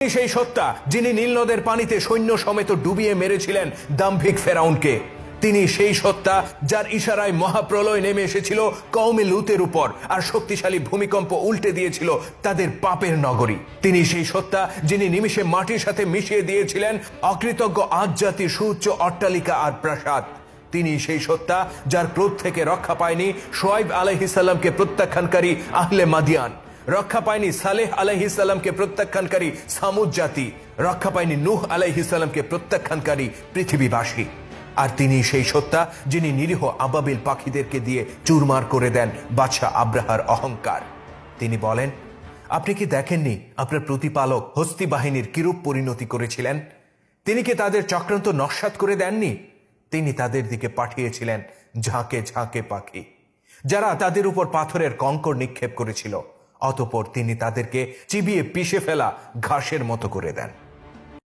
সেই সত্তা যিনি নীলনদের পানিতে সৈন্য সমেত ডুবিয়ে মেরেছিলেন দাম্ভিক ফেরাউনকে। তিনি সেই সত্তা যার ইশারায় মহাপ্রলয় নেমে এসেছিল কওমে লুতের উপর আর শক্তিশালী ভূমিকম্প উল্টে দিয়েছিল তাদের পাপের নগরী। তিনি সেই সত্তা যিনি নিমিষে মাটির সাথে মিশিয়ে দিয়েছিলেন অকৃতজ্ঞ আজ জাতির সুউচ্চ অট্টালিকা আর প্রাসাদ। তিনি সেই সত্তা যার ক্রোধ থেকে রক্ষা পায়নি সোয়াইব আলহিসাল্লামকে প্রত্যাখ্যানকারী আহলে মাদিয়ান। রক্ষা পায়নি সালেহ আলাইহিসাল্লামকে প্রত্যাখ্যানকারী সামুদ জাতি। রক্ষা পায়নি নূহ আলাইহিসাল্লামকে প্রত্যাখ্যানকারী পৃথিবীবাসী। আর তিনি সেই সত্তা যিনি নিরীহ আবাবিল পাখিদেরকে দিয়ে চুরমার করে দেন বাদশাহ আব্রাহার অহংকার। তিনি বলেন, আপনি কি দেখেননি আপনার প্রতিপালক হস্তি বাহিনীর কিরূপ পরিণতি করেছিলেন? তিনি কি তাদের চক্রান্ত নস্বাত করে দেননি? তিনি তাদের দিকে পাঠিয়েছিলেন ঝাঁকে ঝাঁকে পাখি, যারা তাদের উপর পাথরের কঙ্কর নিক্ষেপ করেছিল। অতপর তিনি তাদেরকে চিবিয়ে পিষে ফেলা ঘাসের মতো করে দেন।